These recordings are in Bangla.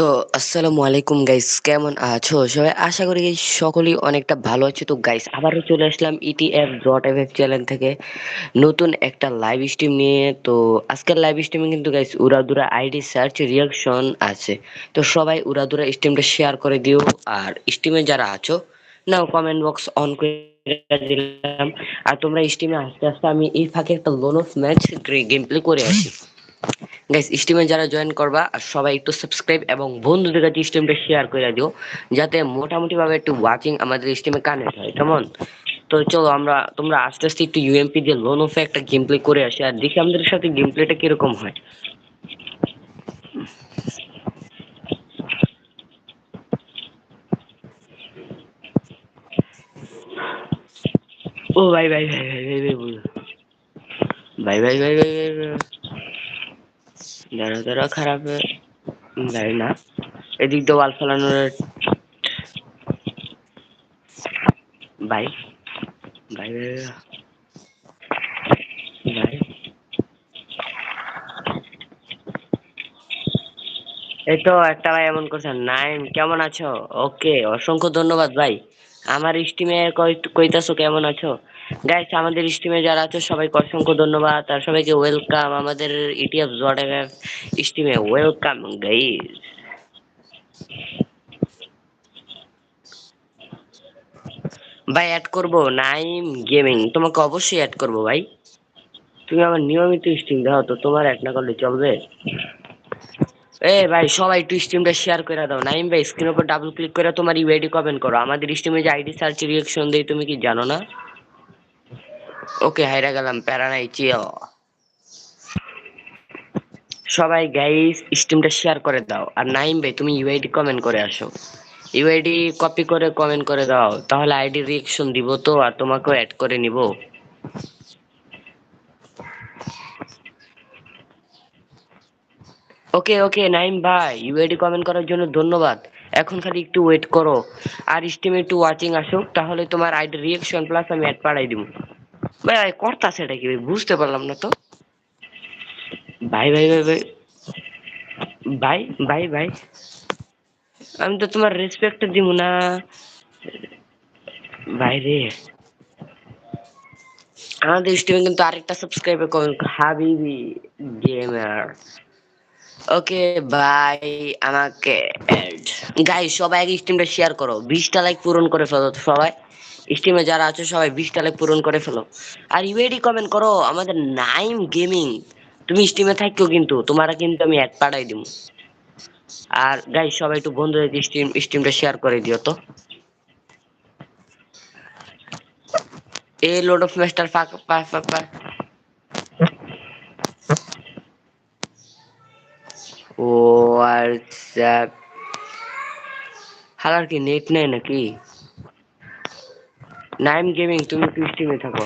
তো আসসালামু আলাইকুম গাইস কেমন আছো সবাই? আশা করি সকলেই অনেকটা ভালো আছে। তো গাইস আবারও চলে আসলাম ইটিএফ ডট এফ চ্যানেল থেকে। নতুন একটা লাইভ স্ট্রিম নিয়ে। তো, আজকের লাইভ স্ট্রিমে কিন্তু গাইস উড়াদুরা আইডি সার্চ রিয়াকশন আছে। তো, সবাই উড়াদুরা স্ট্রিমটা শেয়ার করে দিও। আর স্ট্রিমে যারা আছো, নাও কমেন্ট বক্স অন করে দিলাম। আর তোমরা স্ট্রিমে আস্তে আস্তে আমি এই ফাঁকে একটা lone wolf match game play করে আসি। গাইস স্ট্রিমে যারা জয়েন করবা আর সবাই একটু সাবস্ক্রাইব এবং বন্ধুদের কাছে স্ট্রিমটা শেয়ার করে দিও যাতে মোটামুটি ভাবে একটু ওয়াচিং আমাদের স্ট্রিমে কানেক্ট হয় কেমন তো চলো আমরা তোমরা আস্তে আস্তে একটু ইউএমপি দিয়ে লোন অফে একটা গেম প্লে করে আসি আর দেখি আমাদের সাথে গেম প্লেটা কীরকম হয় ও ভাই ভাই ভাই ভাই ভাই ভাই। ভাই ভাই ভাই ভাই ভাই ভাই দাঁড়া খারাপ যাই না। এদিক দিয়ে ওয়াল ফেলানোর ভাই ভাই। ভাই এই তো একটা ভাই এমন করছেন নাইন, কেমন আছো? ওকে, অসংখ্য ধন্যবাদ ভাই। আমার স্টিমে কইতাছো কেমন আছো? গাইস আমাদের স্টিমে যারা আছো, সবাইকে অসংখ্য ধন্যবাদ। আর সবাইকে ওয়েলকাম আমাদের ইটিএফ জট স্টিমে ওয়েলকাম গাইস ভাই অ্যাড করব? নাইম গেমিং তোমাকে অবশ্যই অ্যাড করব, ভাই। তুমি আমার নিয়মিত স্ট্রিম দাও, তো তোমার অ্যাড না করলে চলবে। এ ভাই, সবাই একটু স্ট্রিমটা শেয়ার করে দাও। নাইম ভাই স্ক্রিনের উপর ডাবল ক্লিক করে তোমার ইউআইডি কমেন্ট করো। আমাদের স্ট্রিমে যে আইডি সার্চ রিঅ্যাকশন দেই তুমি কি জানো না? ওকে হাইরা গেলাম, প্যারা নাই চিও সবাই গাইস স্ট্রিমটা শেয়ার করে দাও। আর নাইম ভাই, তুমি ইউআইডি কমেন্ট করে আসো। ইউআইডি কপি করে কমেন্ট করে দাও, তাহলে আইডি রিঅ্যাকশন দিব তো, আর তোমাকেও অ্যাড করে নিব। ওকে ওকে, নাইম ভাই ইউআইডি কমেন্ট করার জন্য ধন্যবাদ। এখন খালি একটু ওয়েট করো। আর স্টিমে একটু ওয়াচিং আসুক, তাহলে তোমার আইডি রিঅ্যাকশন প্লাস আমি অ্যাড পাঠাই দিব। ভাই করতাছে এটা কি ভাই বুঝতে পারলাম না তো ভাই ভাই ভাই ভাই ভাই ভাই ভাই আমি তো তোমার রেসপেক্ট দিব না ভাই রে আমাদের স্টিমে কিন্তু আরেকটা সাবস্ক্রাইবার কমেন্ট হাবিবি গেমার ওকে ভাই আমাকে গাই সবাই আগে স্টিমটা শেয়ার করো বিশটা লাইক পূরণ করে ফেলো সবাই স্টিমে যারা আছে সবাই বিশটা লাইক পূরণ করে ফেলো। আর ইউএডি কমেন্ট করো, আমাদের নাইম গেমিং তুমি স্টিমে থাকো কিন্তু, তোমারা কিন্তু আমি অ্যাড পাঠাই দিব আর গাই সবাই একটু বন্ধুদের স্টিম স্টিমটা শেয়ার করে দিও তো। এ লোড অফ মাস্টার ফাক পাক ও আচ্ছা। হালার কি নেট নেই নাকি? নাইম গেমিং তুমি একটু স্ট্রিমে থাকো?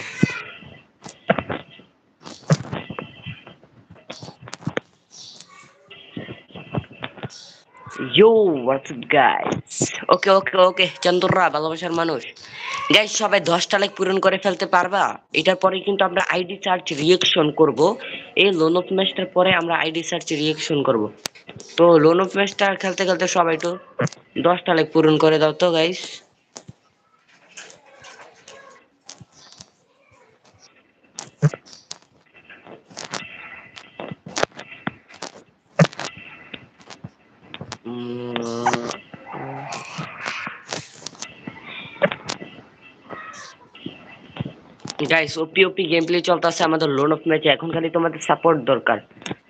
You what's guys okay okay okay চন্দররা ভালোবাসার মানুষ। গাইস সবাই দশটা লাইক পূরণ করে ফেলতে পারবা? এটার পরে কিন্তু আমরা আইডি সার্চ রিয়েকশন করব। এই লোন অফ ম্যাচটার পরে আমরা আইডি সার্চ রিয়েকশন করব। তো লোন অফ ম্যাচটা খেলতে খেলতে সবাই একটু দশটা লাইক পূরণ করে দাও তো guys guys OP OP game play চলতেছে, আমাদের লোন অফ ম্যাচে এখন খালি তোমাদের সাপোর্ট দরকার।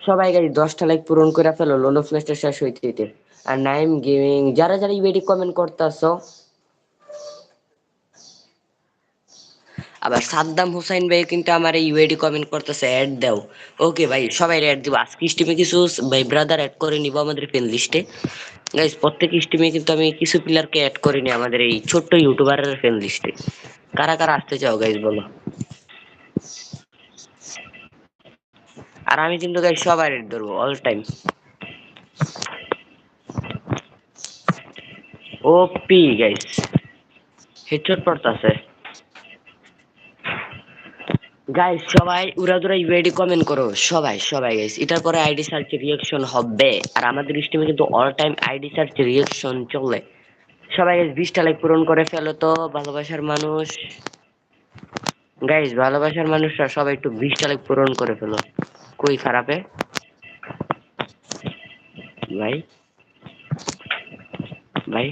সবাই গাইস দশটা লাইক পূরণ করে ফেলো লোন অফ ম্যাচটা শেষ হইতে আর নাইম গেমিং যারা যারা ইউএডি কমেন্ট করতেছো আবার সাদ্দাম হুসাইন ভাই কিন্তু আমার ইউআইডি কমেন্ট করতেছে অ্যাড দাও। ওকে ভাই, সবাই অ্যাড দিব। আজকে স্টিমে কিছু ভাই ব্রাদার অ্যাড করে নিব আমাদের ফ্রেন্ড লিস্টে গাইস প্রত্যেক স্টিমে কিন্তু আমি কিছু প্লেয়ারকে অ্যাড করে নি আমাদের এই ছোট্ট ইউটিউবারের ফ্রেন্ড লিস্টে কারা কারা আসতে চাও গাইস বলো? আর আমি কিন্তু গাইস সবার অ্যাড ধরবো all time OP guys headshot পড়তাছে। Guys সবাই উড়াদুরা ইউআইডি কমেন্ট করো। সবাই সবাই গাইস এটার পরে আইডি সার্চ রিঅ্যাকশন হবে। আর আমাদের স্ট্রিমে কিন্তু all time ID search reaction চলে। সবাই গাইস বিশটা লাইক পূরণ করে ফেলো তো, ভালোবাসার মানুষ। গাইস ভালোবাসার মানুষরা সবাই একটু বিশটা লাইক পূরণ করে ফেলো। কই খারাপে? ভাই? ভাই?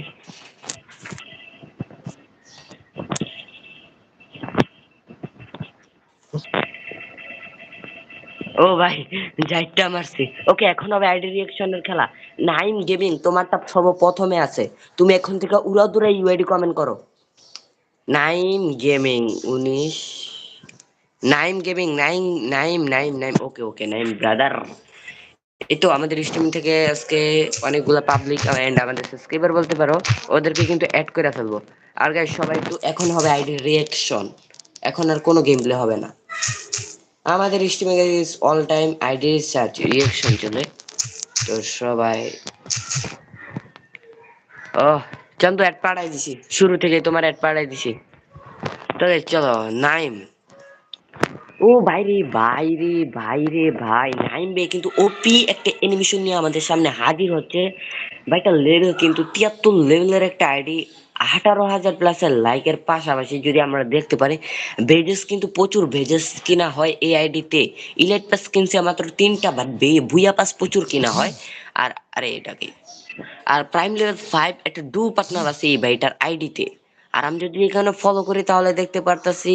ও ভাই যাইটা মারছি। ওকে, এখন হবে আইডি রিঅ্যাকশনের খেলা। নাইম গেমিং তোমারটা সর্বপ্রথমে আছে। তুমি এখন থেকে উড়াদুরা ইউআইডি কমেন্ট করো। নাইম, গেমিং, উনিশ। Naim, gaming, Naim Naim Naim Naim. Okay okay, Naim brother এই তো আমাদের স্ট্রিম থেকে আজকে অনেকগুলো পাবলিক এন্ড আমাদের সাবস্ক্রাইবার বলতে পারো, ওদেরকে কিন্তু অ্যাড করে ফেলব। আর গাইস সবাই একটু এখন হবে আইডি রিঅ্যাকশন এখন আর কোনো গেম প্লে হবে না। আমাদের স্ট্রিমে guys all time ID search reaction চলে। তো সবাই ও চন্দু অ্যাড পাঠাই দিছি। শুরু থেকে তোমার অ্যাড পাঠাই দিছি। তো চলো নাইম ও ভাইরে ভাইরে ভাইরে ভাই নাইম বে কিন্তু ওপি একটা অ্যানিমেশন নিয়ে আমাদের সামনে হাজির হচ্ছে। ভাইটা লেভেল কিন্তু তিয়াত্তর লেভেলের একটা আইডি আঠারো হাজার প্লাসের লাইকের পাশাপাশি যদি আমরা দেখতে পারি ভেজেস কিন্তু প্রচুর ভেজেস কিনা হয় এই আইডিতে ইলাইট পাস কিনছে মাত্র তিনটা বাট ভুইয়া পাস প্রচুর কিনা হয়। আর, আরে এটা কি? আর প্রাইম লেভেল ফাইভ একটা ডু পার্টনার আছে এই ভাইটার আইডিতে আর আমি যদি এখানে ফলো করি তাহলে দেখতে পারতাছি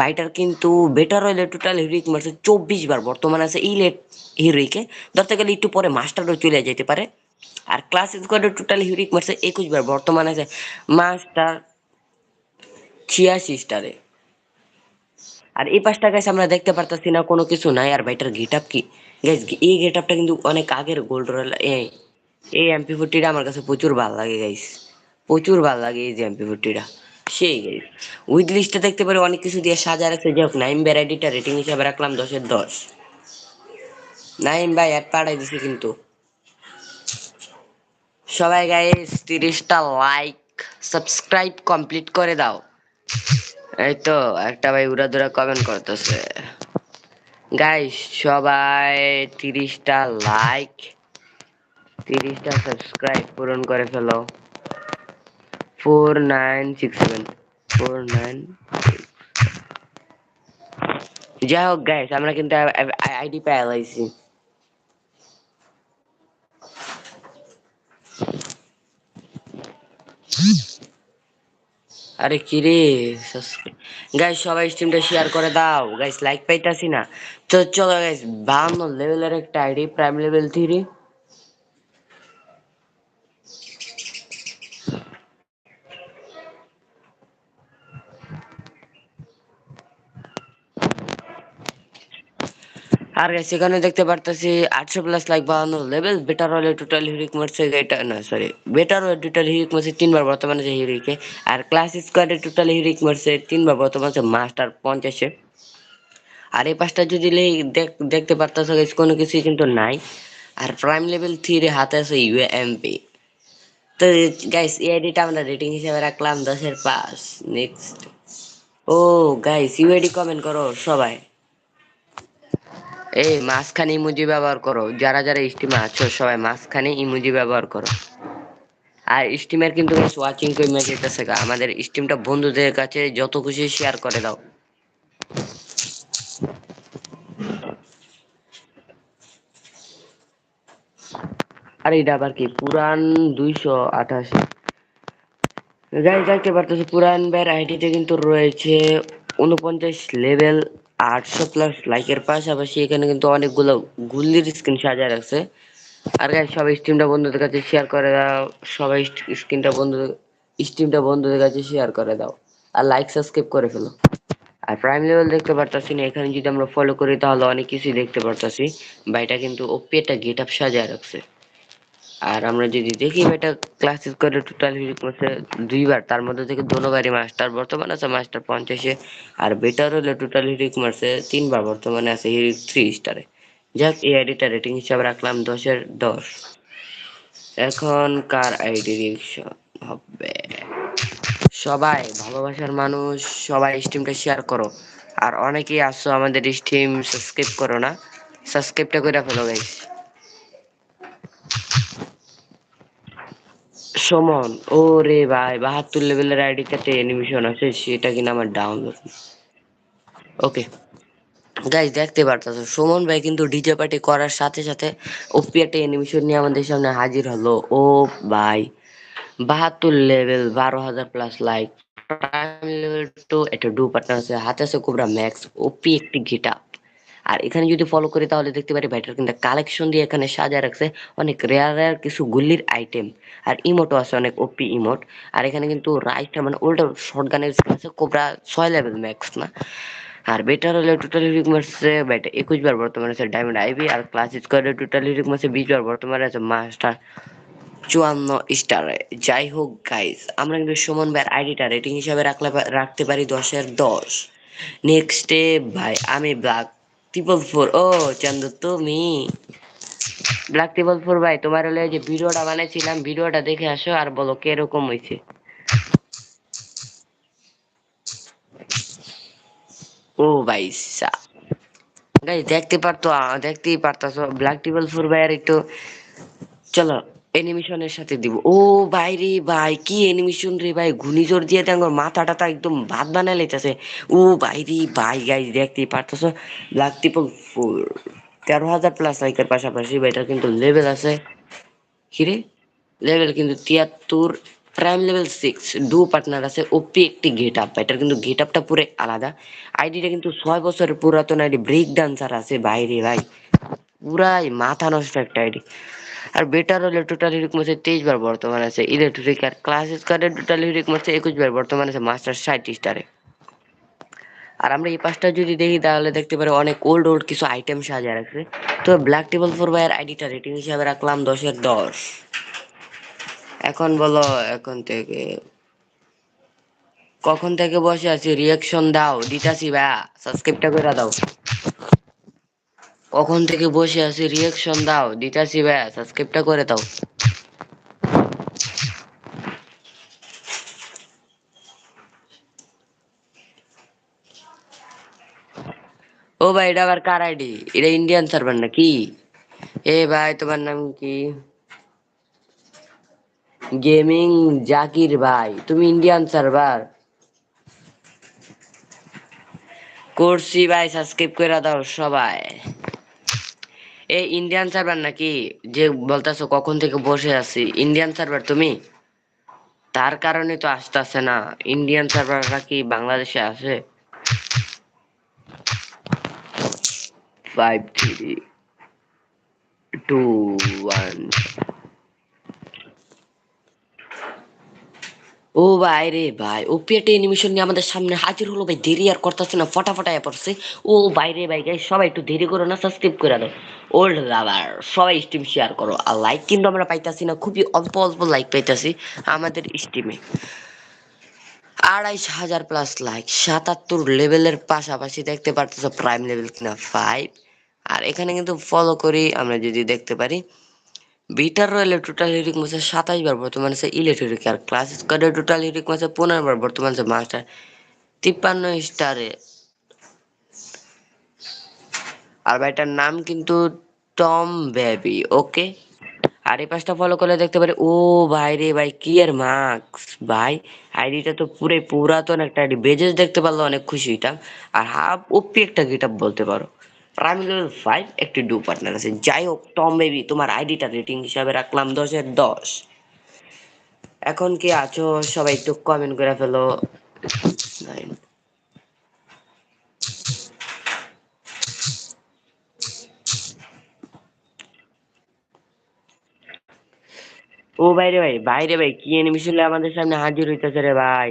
বাইটার কিন্তু বেটার হইলে টোটাল হিরোইক মারছে চব্বিশ বার, বর্তমানে আছে ইলেট হিরোইকে ধরতে গেলে একটু পরে মাস্টারও চলে যেতে পারে। আর ক্লাস স্কোয়াডে টোটাল হিরোইক মারছে একুশ বার বর্তমানে আছে মাস্টার ছিয়াশি স্টারে আর এই পাঁচটা গাছ আমরা দেখতে পারতাছি না, কোনো কিছু নাই। আর ভাইটার গেট আপ কি? গাইস এই গেট আপটা কিন্তু অনেক আগের গোল্ড রয়্যাল এই এই এমপি ফোরটিটা আমার কাছে প্রচুর ভালো লাগে গাইস প্রচুর ভালো লাগে এই যে এমপি ফোরটিটা সেই গাইস উইথ লিস্টে দেখতে পারি, অনেক কিছু দিয়ে সাজা রাখছে। যাই হোক, নাইম ভ্যারাইটিটা রেটিং হিসাবে রাখলাম, দশের দশ। নাইম ভাই, অ্যাড পাঠাই দিছি কিন্তু। সবাই গাইস তিরিশটা লাইক সাবস্ক্রাইব কমপ্লিট করে দাও এই তো, একটা ভাই উড়াদুরা কমেন্ট করতেছে। গাইস সবাই তিরিশটা লাইক তিরিশটা সাবস্ক্রাইব পূরণ করে ফেলো। Four nine six seven four nine যাই হোক গাইস আমরা কিন্তু আইডি পেয়ে লাইছি আরে কিরে গাইস সবাই স্ট্রিমটা শেয়ার করে দাও। গাইস লাইক পাইতাছি না। তো চলো গাইস বাহান্ন লেভেলের একটা আইডি প্রাইম লেভেল থ্রি আর গাইস এখানে দেখতে পারতেছি আটশো প্লাস লাইক বাহান্ন লেভেল বেটার হলে টোটাল হিরিক মারছে এটা না সরি বেটার হলে টোটাল হিরিক মারছে তিনবার, বর্তমানে যে হিরিকে আর ক্লাস স্কোয়াডে টোটাল হিরিক মারছে তিনবার, বর্তমানে মাস্টার পঞ্চাশে। আর এই পাঁচটা যদি দেখতে পারতেছো গাইস কোনো কিছুই কিন্তু নাই। আর প্রাইম লেভেল থ্রি হাতে আছে ইউএমপি তো গাইস এই আইডিটা আমরা রেটিং হিসেবে রাখলাম, দশের পাঁচ নেক্সট ও গাইস ইউআইডি কমেন্ট করো সবাই। এই মাঝখানে ইমোজি ব্যবহার করো। যারা যারা স্টিমে আছো, সবাই মাঝখানে ইমোজি ব্যবহার করো। আর স্টিমের কিন্তু ওয়াচিং কমে যেতেছে। আমাদের স্টিমটা বন্ধুদের কাছে যত খুশি শেয়ার করে দাও। আর এটা আবার কি? পুরান দুইশো আঠাশি। গাইজ, দেখতে পারতেছি, পুরান বের আইডিতে কিন্তু রয়েছে উনপঞ্চাশ লেভেল আটশো প্লাস লাইকের পাশাপাশি এখানে কিন্তু অনেকগুলো গুল্লির স্ক্রিন সাজা রাখছে। আর গাইজ সবাই স্ট্রিমটা বন্ধুদের কাছে শেয়ার করে দাও। সবাই স্ক্রিনটা বন্ধু স্ট্রিমটা বন্ধুদের কাছে শেয়ার করে দাও। আর লাইক সাবস্ক্রাইব করে ফেলো। আর প্রাইম লেভেল দেখতে পারতাছি না, এখানে যদি আমরা ফলো করি তাহলে অনেক কিছুই দেখতে পারতাছি। বা এটা কিন্তু ওপি একটা গেট আপ সাজায় রাখছে। আর আমরা যদি দেখি এটা ক্লাসেস করে টোটাল হিরিক মারছে দুইবার। তার মধ্যে থেকে দোনোবারই মাস্টার বর্তমানে আছে মাস্টার পঞ্চাশে, আর বেটার হলে টোটাল হিরিক মারছে তিনবার, বর্তমানে আছে হিরিক থ্রি স্টারে যাক, এই আইডিটা রেটিং হিসাবে রাখলাম, দশের দশ। এখন কার আইডি রিয়েকশন হবে। সবাই, ভালোবাসার মানুষ, সবাই স্ট্রিমটা শেয়ার করো। আর অনেকেই আসছো আমাদের স্ট্রিম সাবস্ক্রাইব করো না। সাবস্ক্রাইবটা করে ফেলো গাইস সমন। ও রে ভাই, বাহাত্তর লেভেলের আইডিটাতে অ্যানিমেশন আছে, সেটা কিনা আমার ডাউনলোড ওকে গাইস দেখতে পারতাছো, সুমন ভাই কিন্তু ডিজে পার্টি করার সাথে সাথে ওপি একটা অ্যানিমেশন নিয়ে আমাদের সামনে হাজির হলো। ও ভাই, বাহাত্তর লেভেল বারো হাজার plus like prime level two একটা ডু পার্টনার আছে, হাতে আছে কোবরা ম্যাক্স ওপি একটি গেট আর এখানে যদি ফলো করি, তাহলে দেখতে পারি ব্যাটার কিন্তু কালেকশন দিয়ে এখানে সাজা রাখছে অনেক রেয়ার রেয়ার কিছু গুল্লির আইটেম আর ইমোটও আছে, অনেক ওপি ইমোট আর এখানে কিন্তু রাইসটা মানে উল্টো শর্ট গানের আছে কোবরা ছয় লেভেল ম্যাক্স না। আর বেটার হলে টোটাল হিরিক মারছে ব্যাট একুশ বার বর্তমানে আছে ডায়মন্ড আইবি আর ক্লাস স্কোয়াডে টোটাল হিরিক মারছে বিশ বার বর্তমানে আছে মাস্টার চুয়ান্ন স্টারে যাই হোক গাইস আমরা কিন্তু সুমন ভাইয়ের আইডিটা রেটিং হিসাবে রাখলে রাখতে পারি দশের দশ। নেক্সট নেক্সটে ভাই, আমি ব্ল্যাক ট্রিপল ফোর ও চন্দ্র তুমি? ব্ল্যাক ট্রিপল ফোর ভাই, তোমার হলে যে ভিডিওটা বানাইছিলাম, ভিডিওটা দেখে আসো আর বলো কীরকম হয়েছে ও, ভাই দেখতে পারতো দেখতেই পারতাছো। ব্ল্যাক টেবল ফোর ভাইয়ের একটু, চলো। অ্যানিমেশনের সাথে দিব। ও ভাই রে ভাই, কি অ্যানিমেশন রে ভাই, ঘূর্ণিঝড় দিয়ে তাঙ্গর মাথা টাথা একদম ভাত বানাই লাইতাছে। ও ভাই রে ভাই গাইস দেখতেই পারতাছো টেবল ফোর তেরো হাজার প্লাস লাইকের পাশাপাশি ভাইটার কিন্তু লেভেল আছে। কিরে লেভেল কিন্তু তিয়াত্তর prime level six duo partner আছে ওপি একটি গেট আপ এটার কিন্তু গেট আপটা পুরো আলাদা। আইডিটা কিন্তু ছয় বছরের পুরাতন আইডি ব্রেক ডান্সার আছে বাইরে ভাই। পুরাই মাথা নষ্ট একটা আইডি আর বেটার হলে টোটাল হিরিক মাসে তেইশ বার বর্তমান আছে। ইলেকট্রিক আর ক্লাস স্কোয়াডের টোটাল হিরিক মাসে একুশ বার বর্তমান আছে মাস্টার ষাট স্টারে আর আমরা এই পাঁচটা যদি দেখি তাহলে দেখতে পারি অনেক ওল্ড ওল্ড কিছু আইটেম সাজিয়ে রাখছে। তো ব্ল্যাক টেবল ফোর বাইয়ের আইডিটা রেটিং হিসাবে রাখলাম দশের দশ। এখন বলো, এখন থেকে। কখন থেকে বসে আছি? রিয়াকশন দাও। দিতাছি, ভাইয়া। সাবস্ক্রাইবটা করে দাও। কখন থেকে বসে আছি? রিয়াকশন দাও। দিতাছি ভাইয়া সাবস্ক্রাইবটা করে দাও। ও ভাই, এটা আবার কার আইডি এটা ইন্ডিয়ান সার্ভার নাকি? এ ভাই, তোমার নাম কি? গেমিং জাকির ভাই, তুমি ইন্ডিয়ান সার্ভার করছি ভাই সাবস্ক্রাইব করে দাও সবাই। এই ইন্ডিয়ান সার্ভার নাকি যে বলতেছো কখন থেকে বসে আছি? ইন্ডিয়ান সার্ভার তুমি? তার কারণে তো আসতেছে না। ইন্ডিয়ান সার্ভার নাকি বাংলাদেশে আছে? ফাইভ থ্রি টু ওয়ান ও ভাই রে ভাই, ও পেটে অ্যানিমেশন নিয়ে আমাদের সামনে হাজির হলো ভাই, দেরি আর করতেছে না ফটাফটা এ পড়ছে। ও ভাই গাই সবাই একটু দেরি করো না সাবস্ক্রাইব করে দাও ওল্ড লাভার সবাই স্ট্রিম শেয়ার করো। আর লাইক কিন্তু আমরা পাইতাছি না, খুবই অল্প অল্প লাইক পাইতাছি আমাদের স্ট্রিমে আড়াইশ হাজার প্লাস লাইক সাতাত্তর লেভেলের পাশাপাশি দেখতে পারতেছো প্রাইম লেভেল কিনা ফাইভ আর এখানে কিন্তু ফলো করি, আমরা যদি দেখতে পারি। বিটার রয়েলে টোটাল হিরিক মাসে সাতাশ বার বর্তমানে আছে ইলেকট্রিক আর ক্লাস স্কোয়াডে টোটাল হিরিক মাসে পনেরো বার বর্তমানে আছে মাস্টার তিপ্পান্ন স্টারে আর ভাইটার নাম কিন্তু টম বেবি ওকে আর এই পাঁচটা ফলো করলে দেখতে পারি, ও ভাই রে ভাই, কি আর মার্কস ভাই আইডিটা তো পুরো পুরাতন একটা আইডি বেজেস দেখতে পারলে অনেক খুশি হইতাম। আর হাফ ওপি একটা গেট বলতে পারো। প্রাইম লেভেল ফাইভ একটি ডু পার্টনার আছে। যাই হোক টম বেবি তোমার আইডিটা রেটিং হিসাবে রাখলাম দশের দশ। এখন কি আছো? সবাই একটু কমেন্ট করে ফেলো। ও ভাই রে ভাই, বাইরে ভাই, কি অ্যানিমেশন আমাদের সামনে হাজির হইতেছে রে ভাই?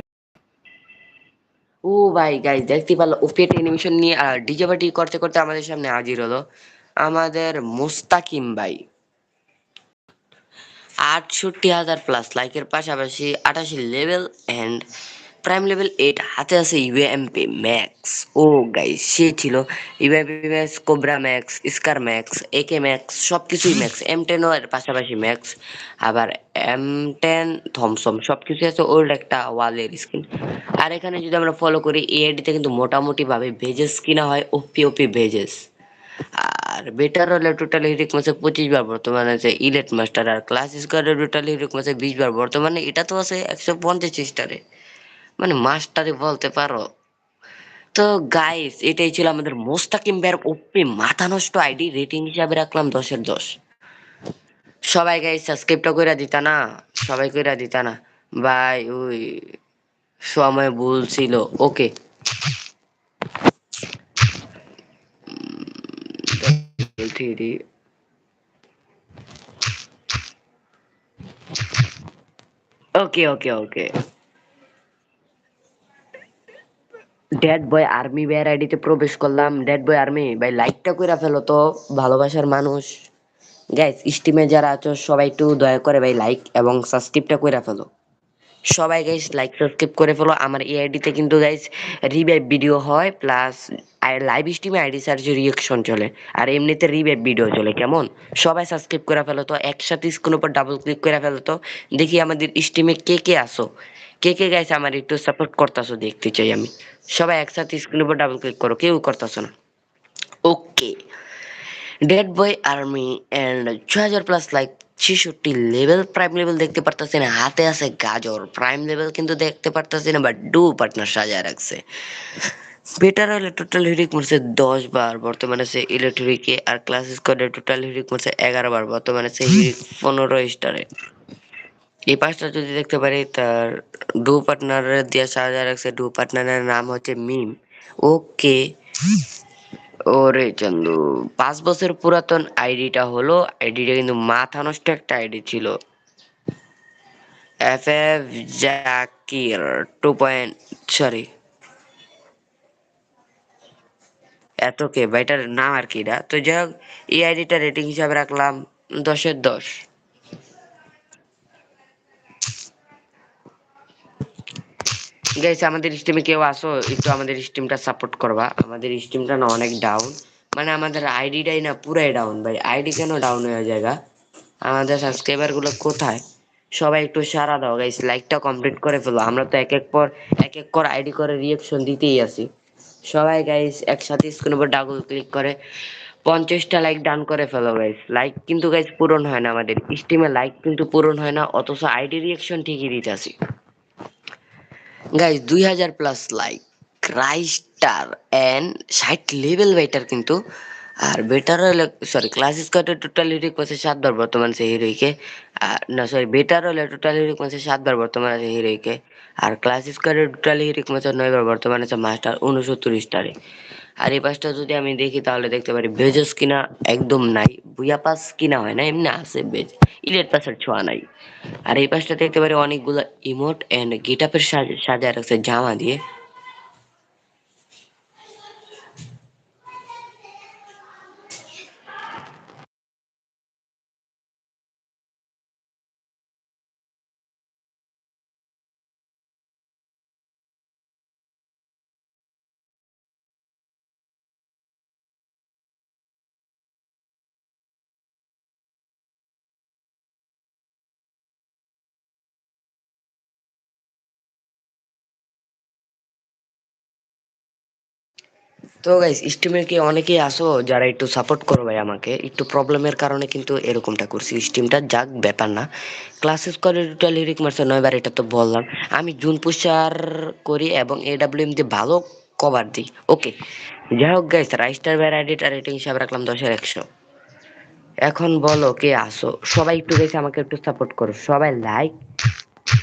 ও ভাই গাইজ দেখতে পারল। ওপেট অ্যানিমেশন নিয়ে, আর ডিজে পার্টি করতে করতে আমাদের সামনে হাজির হলো। আমাদের মুস্তাকিম ভাই। আটষট্টি হাজার প্লাস লাইকের পাশাপাশি আটাশি level and prime level eight হাতে আছে ইউএমপি ম্যাক্স ও গাইস সে ছিল UMP max cobra max scar max AK max সব কিছুই ম্যাক্স এম টেনও এর পাশাপাশি ম্যাক্স আবার এম টেন থমসম সব কিছুই আছে ওল্ড একটা ওয়ালের স্কিন আর এখানে যদি আমরা ফলো করি এআইডিতে কিন্তু মোটামুটিভাবে ভেজেস কিনা হয় ওপি ওপি ভেজেস। আর বেটার হলে টোটাল হিরিক মাসে পঁচিশ বার বর্তমানে আছে ইলেট মাস্টার আর ক্লাস স্কোয়াডে টোটাল হিরিক মাসে বিশ বার বর্তমানে এটা তো আছে একশো পঞ্চাশ স্টারে মানে মাস্টারই বলতে পারো। তো গাইস এটাই ছিল আমাদের মোস্তাকিম বের ওপি মাথা নষ্ট আইডি রেটিং হিসাবে রাখলাম দশের দশ। সবাই গাইস সাবস্ক্রাইবটা কইরা দিতা না? সবাই কইরা দিতা না? ভাই ওই সময় ভুল ছিল। Okay okay okay okay dad boy army bear আইডিতে প্রবেশ করলাম। ড্যাড বয় আর্মি ভাই লাইকটা কইরা ফেলো তো, ভালোবাসার মানুষ। গাইস স্টিমে যারা আছো, সবাই একটু দয়া করে ভাই লাইক এবং সাবস্ক্রাইবটা কইরা ফেলো। সবাই গাইস লাইক সাবস্ক্রাইব করে ফেলো। আমার এই আইডিতে কিন্তু গাইস রিভাইভ ভিডিও হয় প্লাস লাইভ স্ট্রিমে আইডি সার্চ রিয়েকশন চলে। আর এমনিতে রিভাইভ ভিডিও চলে, কেমন? সবাই সাবস্ক্রাইব করে ফেলো তো, একসাথে স্ক্রিন উপর ডাবল ক্লিক করে ফেলো তো। দেখি আমাদের স্ট্রিমে কে কে আসো কে কে গাইস আমার একটু সাপোর্ট করতেছো, দেখতে চাই আমি। সবাই একসাথে স্ক্রিন উপর ডাবল ক্লিক করো, কেউ করতেছো না। Okay dead boy army and ছয় হাজার প্লাস লাইক ছেষট্টি লেভেল প্রাইম লেভেল দেখতে পারতেছি না, হাতে আছে গাজর প্রাইম লেভেল কিন্তু দেখতে পারতেছি না বাট ডু পার্টনার সাজায় রাখছে। বেটার হলে টোটাল হিরিক মরছে দশ বার, বর্তমানে সে ইলেকট্রিকে আর ক্লাস স্কোয়াডে টোটাল হিরিক মরছে এগারো বার, বর্তমানে সে হিরিক পনেরো স্টারে এই পাঁচটা যদি দেখতে পারি, তার ডু পার্টনারের দিয়ে সাজা রাখছে। ডু পার্টনারের নাম হচ্ছে মিম। ওকে। ওরে চন্দু, পাঁচ বছর পুরাতন আইডিটা হলো। আইডিটা কিন্তু মাথা নষ্ট একটা আইডি ছিল। F F Zakir two point sorry এত কে? বা এটার নাম আর কি না তো যাই হোক, এই আইডিটা রেটিং হিসাবে রাখলাম দশের দশ। গাইস আমাদের স্ট্রিমে কেউ আসো, একটু আমাদের স্ট্রিমটা সাপোর্ট করবা। আমাদের স্ট্রিমটা না অনেক ডাউন মানে আমাদের আইডিটাই না পুরাই ডাউন ভাই। আইডি কেন ডাউন হয়ে যায় আমাদের সাবস্ক্রাইবারগুলো কোথায়? সবাই একটু সারা দাও গাইস লাইকটা কমপ্লিট করে ফেলো। আমরা তো এক এক পর, এক এক করে আইডি করে রিয়াকশন দিতেই আছি। সবাই গাইস একসাথে স্ক্রিন উপর ডাবল ক্লিক করে পঞ্চাশটা লাইক ডান করে ফেলো গাইস লাইক কিন্তু গাইস পূরণ হয় না আমাদের। স্ট্রিমে লাইক কিন্তু পূরণ হয় না, অথচ আইডি রিয়াকশন ঠিকই দিতে আসি গাইস দুই হাজার প্লাস লাইক ক্রাইস্টার এন্ড ষাট লেভেল বেটার কিন্তু। আর বেটার হলে সরি ক্লাস স্কোয়াডের টোটাল হিরিক পাচ্ছে সাতবার বর্তমান সে হিরোইকে আর, না সরি বেটার হলে টোটাল হিরিক পাচ্ছে সাতবার বর্তমান আছে হিরোইকে আর ক্লাস স্কোয়াডের টোটাল হিরিক পাচ্ছে নয়বার বর্তমান আছে মাস্টার উনসত্তর স্টারে আর এই পাঁচটা যদি আমি দেখি, তাহলে দেখতে পারি বেজস কিনা একদম নাই বুয়া পাস কিনা হয় না, এমনি আছে বেজ ইলেট পাসের ছোঁয়া নাই। আর এই পাশটা দেখতে পারি অনেকগুলো ইমোট এন্ড গেটআপের সাজায় রাখছে জামা দিয়ে। তো গাইস স্টিমের কি অনেকেই আসো যারা একটু সাপোর্ট করো ভাই আমাকে? একটু প্রবলেমের কারণে কিন্তু এরকমটা করছি। স্টিমটা যাক, ব্যাপার না। ক্লাসেস করে টোটাল লিরিক মারছে নয়বার এটা তো বললাম। আমি জুন পুষার করি এবং এডাব্লিউএম দিয়ে ভালো কভার দিই। ওকে যাই হোক গাইস রাইস্টার আর রেটিং হিসাবে রাখলাম দশের একশো। এখন বলো কে আসো? সবাই একটু গেছে আমাকে একটু সাপোর্ট করো। সবাই লাইক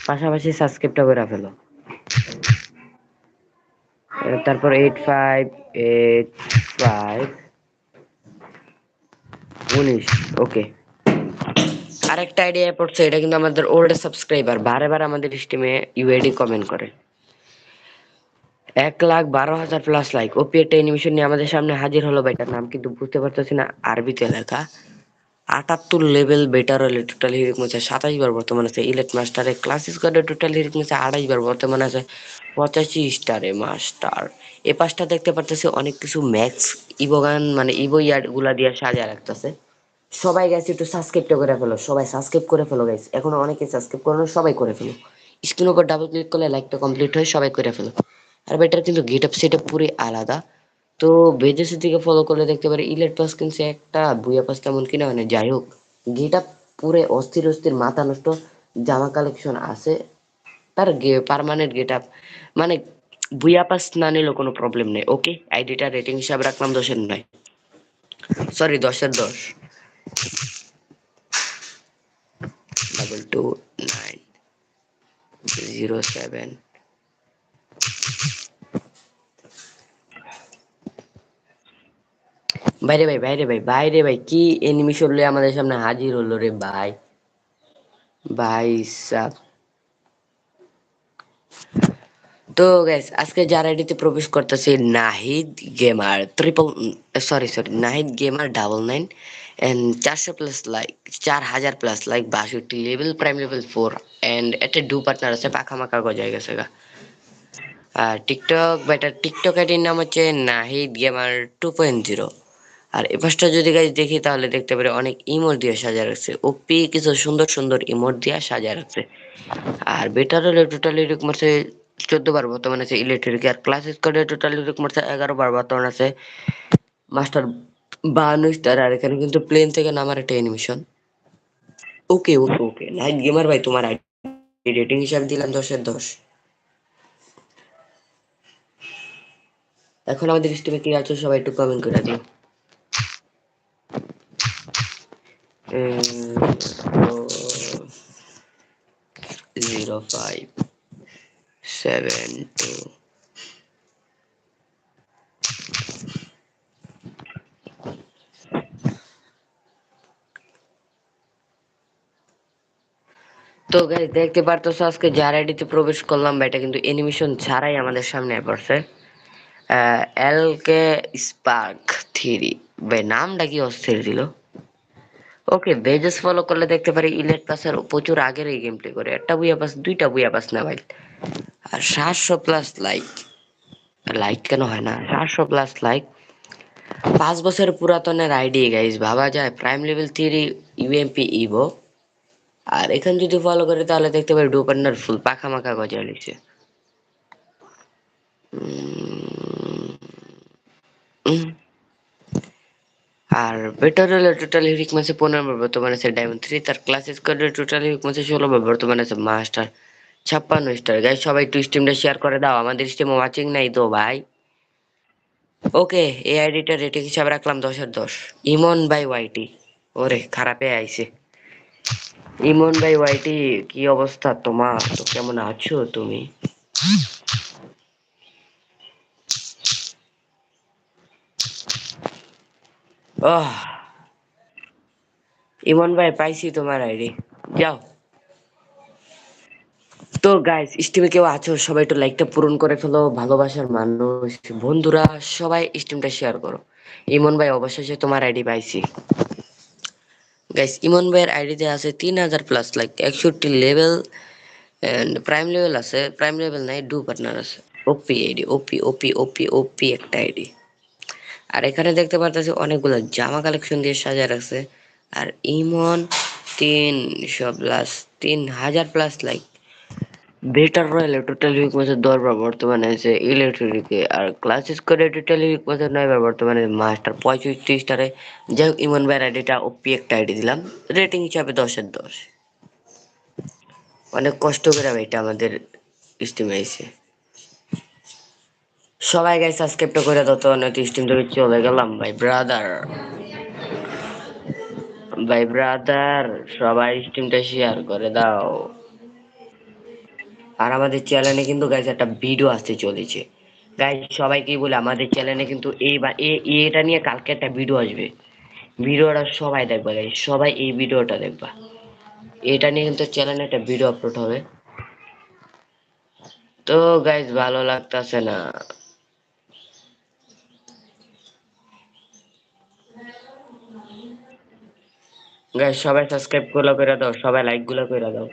পাশাপাশি সাবস্ক্রাইবটা করে ফেলো। তারপর এইট ফাইভ এইট ফাইভ উনিশ ওকে আরেকটা আইডিয়া পড়ছে, এটা কিন্তু আমাদের ওল্ড সাবস্ক্রাইবার বারে বারে আমাদের স্টিমে ইউআইডি কমেন্ট করে। এক লাখ বারো হাজার প্লাস লাইক ওপি একটা অ্যানিমেশন নিয়ে আমাদের সামনে হাজির হলো বেটার নাম, কিন্তু বুঝতে পারতেছি না আরবিতে লেখা। আটাত্তর লেভেল বেটার হলে টোটাল হিরিক মধ্যে সাতাশ বার বর্তমানে আছে ইলেট মাস্টারে ক্লাস স্কোয়াডে টোটাল হিরিক মধ্যে আড়াইশ বার বর্তমানে আছে। পঁচাশি স্টারে মাস্টার এ পাশটা দেখতে পারতেছে অনেক কিছু ম্যাক্স, ইবোগান মানে ইবো ইয়ার্ডগুলা দিয়ে সাজিয়ে রাখতেছে। সবাই গেছে একটু সাবস্ক্রাইবটা করে ফেলো, সবাই সাবস্ক্রাইব করে ফেলো গাইস এখনও অনেকে সাবস্ক্রাইব করো সবাই করে ফেলো। স্ক্রিন উপর ডাবল ক্লিক করলে লাইকটা কমপ্লিট হয়, সবাই করে ফেলো। আর বেটার কিন্তু গেট আপ সেটা পুরো আলাদা। তো বেজেসের দিকে ফলো করলে দেখতে পারে ইলেট পাস কিনছে একটা বুয়া পাস তেমন কিনা মানে যাই হোক। গেট আপ পুরো অস্থির অস্থির মাথা নষ্ট জামা কালেকশন আছে। তার পারমানেন্ট গেট আপ মানে বুয়া পাস না নিলেও কোনো প্রবলেম নেই ওকে আইডিটা রেটিং হিসাবে রাখলাম, দশের নয়। সরি দশের দশ। Double two nine zero seven বাইরে ভাই বাইরে ভাই বাইরে ভাই, কি এনিমিশন লয়ে আমাদের সামনে হাজির হলো রে ভাই? ভাই সাব তো গাইস আজকে যার আইডিতে প্রবেশ করতেছে, Nahid gamer triple sorry sorry Nahid gamer double nine and চারশো প্লাস লাইক চার হাজার প্লাস লাইক বাষট্টি level prime level four and একটা ডু পার্টনার আছে, পাখা মাখা গজায় গেছে গা। আর টিকটক বেটার টিকটক আইডির নাম হচ্ছে Nahid gamer two point zero আর এ পাশটা যদি গাইজ দেখি, তাহলে দেখতে পারি অনেক ইমোট দিয়ে সাজা রাখছে। ওপি কিছু সুন্দর সুন্দর ইমোট দিয়ে সাজা রাখছে। আর বেটার হলে টোটালি এরকম চোদ্দ বার বর্তমানে আছে ইলেকট্রিক আর ক্লাস স্কোয়াডে টোটালি এরকম আছে এগারো বার, বর্তমানে আছে মাস্টার বাহান্ন স্টার আর এখানে কিন্তু প্লেন থেকে নামার একটা animation okay okay okay night gamer ভাই, তোমার আইডি রেটিং হিসাবে দিলাম দশের দশ। এখন আমাদের স্টিমে কি আছে, সবাই একটু কমেন্ট করে দিও। জিরো ফাইভ সেভেন টু তো গাইস দেখতে পারতেছো আজকে যার প্রবেশ করলাম, বা কিন্তু অ্যানিমেশন ছাড়াই আমাদের সামনে পড়ছে এল কে স্পার্ক থ্রি ভাই নামটা কি অস্থির দিল ওকে বেজেস ফলো করলে দেখতে পারি ইলেট পাসের প্রচুর আগের এই গেম প্লে করে। একটা বুয়া পাস, দুইটা বুয়া পাস না ভাই। আর সাতশো প্লাস লাইক লাইক কেন হয় না? সাতশো প্লাস লাইক পাঁচ বছর পুরাতনের আইডি গাইজ ভাবা যায়। Prime level three UMP evo আর এখানে যদি ফলো করে, তাহলে দেখতে পারি ডুপান্ডার ফুল পাখা মাখা গজা লিখছে। আর বেটার হলে টোটাল হিরিক মাসে পনেরো বার বর্তমানে আছে ডায়মন্ড থ্রি তার ক্লাস স্কোয়াডের টোটাল হিরিক মাসে ষোলো বার বর্তমানে আছে মাস্টার ছাপ্পান্ন স্টার গাই সবাই একটু স্ট্রিমটা শেয়ার করে দাও। আমাদের স্ট্রিমে ওয়াচিং নাই তো, ভাই। ওকে এই আইডিটা রেটিং হিসাবে রাখলাম দশের দশ। ইমন বাই ওয়াইটি ওরে, খারাপে আইছে। ইমন ভাই ওয়াইটি কি অবস্থা তোমার? তো কেমন আছো তুমি? ইমন ভাই, পাইছি তোমার আইডি যাও। তো গাইস স্টিমে কেউ আছো, সবাই একটু লাইকটা পূরণ করে ফেলো, ভালোবাসার মানুষ, বন্ধুরা, সবাই স্টিমটা শেয়ার করো। ইমন ভাই, অবশেষে তোমার আইডি পাইছি। গাইস ইমন ভাইয়ের আইডিতে আছে তিন হাজার প্লাস লাইক একষট্টি লেভেল প্রাইম লেভেল আছে প্রাইম লেভেল নাই ডু পার্টনার আছে। ওপি আইডি ওপি ওপি ওপি ওপি একটা আইডি আর এখানে দেখতে পারতেছি অনেকগুলো জামা কালেকশন দিয়ে সাজা রাখছে। আর ইমন তিনশো প্লাস তিন হাজার plus like better royal total week মাসে দশবার বর্তমানে আছে ইলেকট্রিকে আর ক্লাসেস করে টোটাল উইক মাসে নয়বার বর্তমানে মাস্টার পঁয়ষট্টি স্টারে যাই হোক ইমন ভাইয়ের আইডিটা ওপি একটা আইডি দিলাম। রেটিং হিসাবে দশের দশ। অনেক কষ্ট করে এটা আমাদের স্টিমে আইছে সবাই গাই সাবস্ক্রাইবটা করে দাও তো নয়তো স্টিম থেকে চলে গেলাম, ভাই ব্রাদার ভাই ব্রাদার সবাই স্টিমটা শেয়ার করে দাও। আর আমাদের চ্যানেলে কিন্তু গাইস একটা ভিডিও আসতে চলেছে। গাইস সবাইকে বলে, আমাদের চ্যানেলে কিন্তু এই বা এটা নিয়ে কালকে একটা ভিডিও আসবে। ভিডিওটা সবাই দেখবা গাইস সবাই এই ভিডিওটা দেখবা। এটা নিয়ে কিন্তু চ্যানেলে একটা ভিডিও আপলোড হবে। তো গাইস ভালো লাগতাছে না। গাইস সবাই সাবস্ক্রাইবগুলো করে দাও, সবাই লাইকগুলো করে দাও।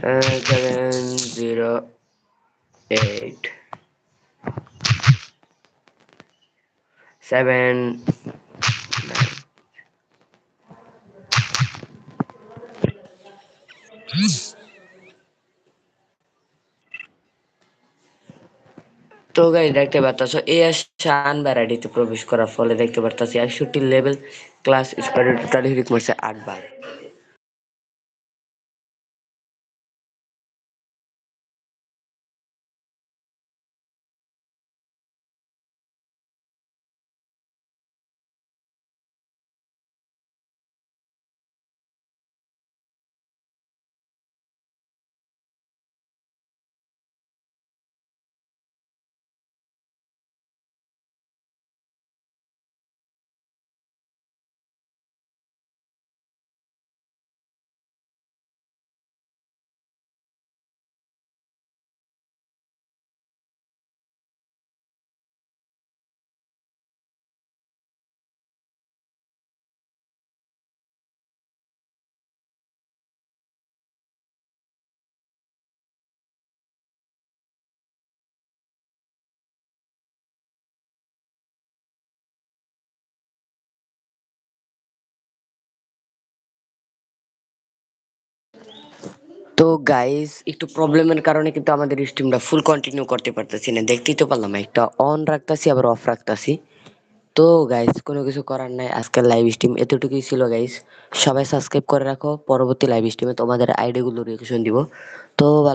seven zero eight seven তো গাই দেখতে পারতাছো এই শান ভ্যারাইটিতে প্রবেশ করার ফলে দেখতে পারতাছি একষট্টি লেভেল ক্লাস স্কোয়াডে টোটালি হিট মারছে আটবার। তো গাইস একটু প্রবলেমের কারণে কিন্তু আমাদের স্ট্রিমটা ফুল কন্টিনিউ করতে পারতেছি না। দেখতেই তো পারলাম, একটা অন রাখতাছি, আবার অফ রাখতাছি। তো গাইস কোনো কিছু করার নাই, আজকের লাইভ স্ট্রিম এতটুকুই ছিল গাইস সবাই সাবস্ক্রাইব করে রাখো, পরবর্তী লাইভ স্ট্রিমে তোমাদের আইডি গুলো রিঅ্যাকশন দিব। তো